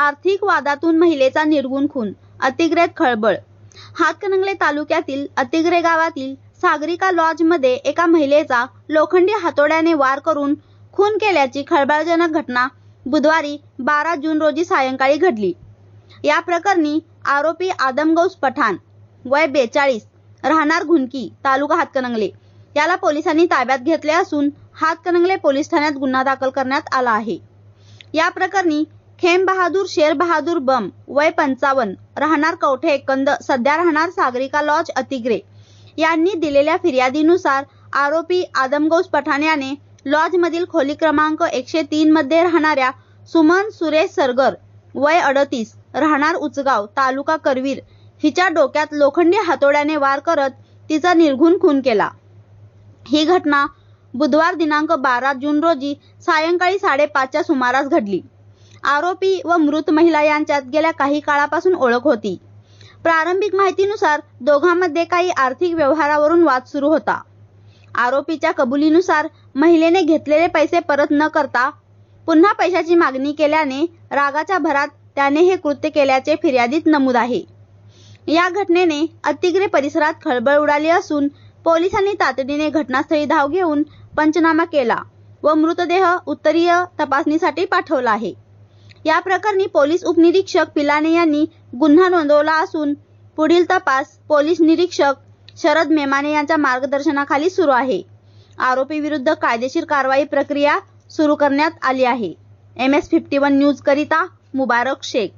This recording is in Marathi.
आर्थिक वादातून महिलेचा निर्गुण खून अतिग्रेत खळबळ. हातकणंगले तालुक्यातील अतिग्रे गावातील सागरिका लॉजमध्ये एका महिलेचा लोखंडी हातोड्याने वार करून खून केल्याची खळबळजनक घटना बुधवारी बारा जून रोजी सायंकाळी घडली. या प्रकरणी आरोपी आदमगौस पठाण वय बेचाळीस राहणार घुनकी तालुका हातकणंगले. याला पोलिसांनी ताब्यात घेतले असून हातकणंगले पोलीस ठाण्यात गुन्हा दाखल करण्यात आला आहे. या प्रकरणी खेम बहादूर शेर बहादूर बम वय पंचावन्न. राहणार कवठे एकंद? सध्या राहणार सागरिका लॉज अतिग्रे. यांनी दिलेल्या फिर्यादीनुसार आरोपी आदमगौस पठाण याने लॉज मधील खोली क्रमांक एकशे तीन मध्ये राहणाऱ्या सुमन सुरेश सरगर वय अडतीस राहणार उचगाव तालुका करवीर. हिच्या डोक्यात लोखंडी हातोड्याने वार करत तिचा निर्घुण खून केला. ही घटना बुधवार दिनांक बारा जून रोजी सायंकाळी साडेपाचच्या सुमारास घडली. आरोपी व मृत महिला यांच्यात गेल्या काही काळापासून ओळख होती. प्रारंभिक माहितीनुसार दोघांमध्ये काही आर्थिक व्यवहारावरून वाद सुरू होता. आरोपीच्या कबुलीनुसार महिलेने घेतलेले पैसे परत न करता पुन्हा पैशाची मागणी केल्याने रागाच्या भरात त्याने हे कृत्य केल्याचे फिर्यादीत नमूद आहे. या घटनेने अतिग्रे परिसरात खळबळ उडाली असून पोलिसांनी तातडीने घटनास्थळी धाव घेऊन पंचनामा केला व मृतदेह उत्तरीय तपासणीसाठी पाठवला आहे. या प्रकरणी पोलीस उपनिरीक्षक पिलाने यांनी गुन्हा नोंदवला असून पुढील तपास पोलीस निरीक्षक शरद मेमाने यांच्या मार्गदर्शनाखाली सुरू आहे. आरोपी विरुद्ध कायदेशीर कारवाई प्रक्रिया सुरू करण्यात आली आहे. M S fifty one news करिता मुबारक शेख.